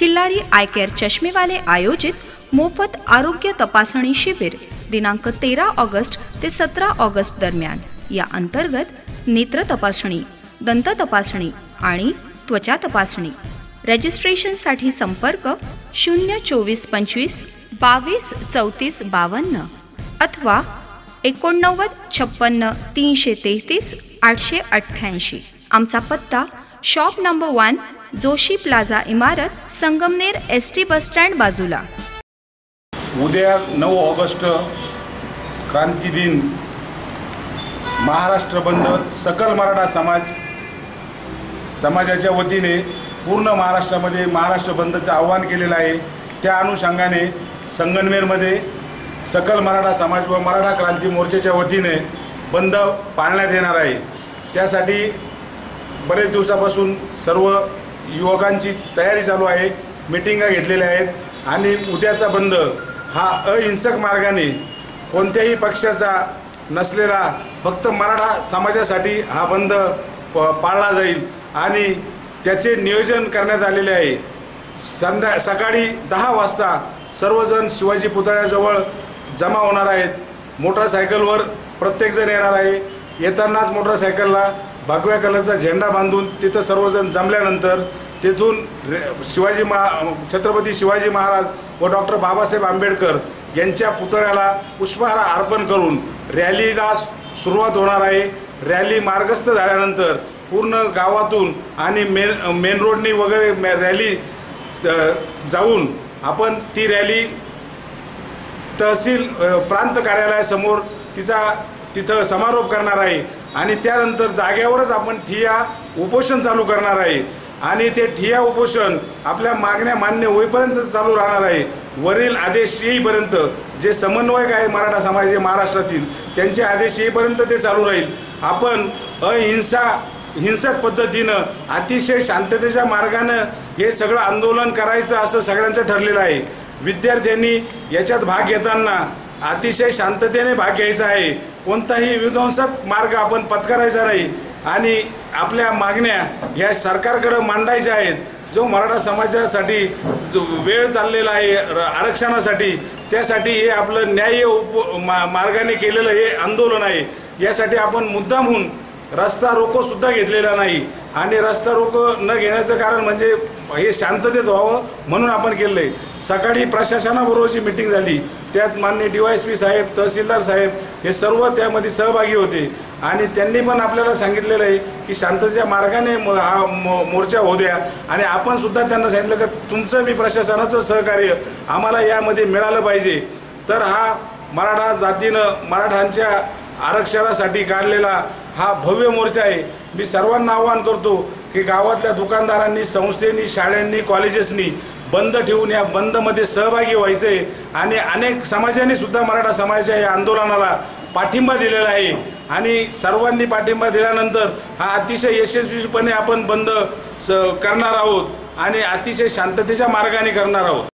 Khillari I care चष्मेवाले आयोजित मोफत आरोग्य तपासणी शिबिर दिनांक तेरा ऑगस्ट ते सतरा ऑगस्ट दरम्यान. या अंतर्गत नेत्र तपासणी दंत तपासणी आणि त्वचा तपासणी. रजिस्ट्रेशनसाठी संपर्क शून्य चोवीस पंचवीस बावीस चौतीस बावन्न अथवा एकोणनव्वद छप्पन्न तीनशे तेहतीस आठशे अठ्ठ्याऐंशी. आमचा पत्ता shop number one Joshi plaza इमारत संगमनेर एस टी बसस्टँड बाजूला. उद्या नऊ ऑगस्ट क्रांती दिन. महाराष्ट्र बंद सकल मराठा समाज समाजाच्या वतीने पूर्ण महाराष्ट्रामध्ये महाराष्ट्र बंदचं आव्हान केलेलं आहे. त्या अनुषंगाने संगनमेरमध्ये सकल मराठा समाज व मराठा क्रांती मोर्चाच्या वतीने बंद पाळण्यात येणार आहे. त्यासाठी बरेच दिवसापासून सर्व युवकांची तयारी चालू आहे मिटिंगा घेतलेल्या आहेत आणि उद्याचा बंद हा अहिंसक मार्गाने कोणत्याही पक्षाचा नसलेला फक्त मराठा समाजासाठी हा बंद प पाळला जाईल आणि त्याचे नियोजन करण्यात आलेले आहे. संध्या सकाळी दहा वाजता सर्वजण शिवाजी पुतळ्याजवळ जमा होणार आहेत. मोटरसायकलवर प्रत्येकजण येणार आहे. येतानाच मोटरसायकलला भगव्या कलरचा झेंडा बांधून तिथं सर्वजण जमल्यानंतर तिथून रे शिवाजी महा छत्रपती शिवाजी महाराज व डॉक्टर बाबासाहेब आंबेडकर यांच्या पुतळ्याला पुष्पहार अर्पण करून रॅलीला सुरुवात होणार आहे. रॅली मार्गस्थ झाल्यानंतर पूर्ण गावातून आणि मेन मेन रोडनी वगैरे मे रॅली जाऊन आपण ती रॅली तहसील प्रांत कार्यालयासमोर तिचा तिथं समारोप करणार आहे. आणि त्यानंतर जाग्यावरच आपण ठिया उपोषण चालू करणार आहे. आणि ते ठिया उपोषण आपल्या मागण्या मान्य होईपर्यंत चालू राहणार आहे. वरील आदेश येईपर्यंत जे समन्वयक आहे मराठा समाज महाराष्ट्रातील त्यांचे आदेश येईपर्यंत ते चालू राहील. आपण अहिंसा हिंसक पद्धतीनं अतिशय शांततेच्या मार्गानं हे सगळं आंदोलन करायचं असं सगळ्यांचं ठरलेलं आहे. विद्यार्थ्यांनी याच्यात भाग घेताना अतिशय शांततेने भाग घ्यायचा आहे. कोणताही विध्वंसक मार्ग आपण पत्करायचा नाही. आणि आपल्या मागण्या या सरकारकडं मांडायच्या आहेत. जो मराठा समाजासाठी जो वेळ चाललेला आहे र- आरक्षणासाठी त्यासाठी हे आपलं न्याय्य उप मा मार्गाने केलेलं हे आंदोलन आहे. यासाठी आपण मुद्दामहून रस्ता रोको सुद्धा घेतलेला नाही. आणि रस्ता रोको न घेण्याचं कारण म्हणजे हे शांततेत व्हावं म्हणून आपण केलं आहे सकाळी प्रशासनाबरोबरची मिटिंग झाली त्यात माननीय डी वाय एस पी साहेब तहसीलदार साहेब हे सर्व त्यामध्ये सहभागी होते. आणि त्यांनी पण आपल्याला सांगितलेलं आहे की शांततेच्या मार्गाने म- हा मो मोर्चा होऊ द्या. आणि आपण सुद्धा त्यांना सांगितलं की तुमचं मी प्रशासनाचं सहकार्य आम्हाला यामध्ये मिळालं पाहिजे. तर हा मराठा जातीनं मराठांच्या आरक्षणासाठी काढलेला हा भव्य मोर्चा आहे. मी सर्वांना आवाहन करतो की गावातल्या दुकानदारांनी संस्थेनी शाळांनी कॉलेजेसनी बंद ठेवून या बंदमध्ये सहभागी व्हायचे आणि अनेक समाजानेसुद्धा मराठा समाजाच्या या आंदोलनाला पाठिंबा दिलेला आहे. आणि सर्वांनी पाठिंबा दिल्यानंतर हा अतिशय यशस्वीपणे आपण बंद स करणार आहोत आणि अतिशय शांततेच्या मार्गाने करणार आहोत.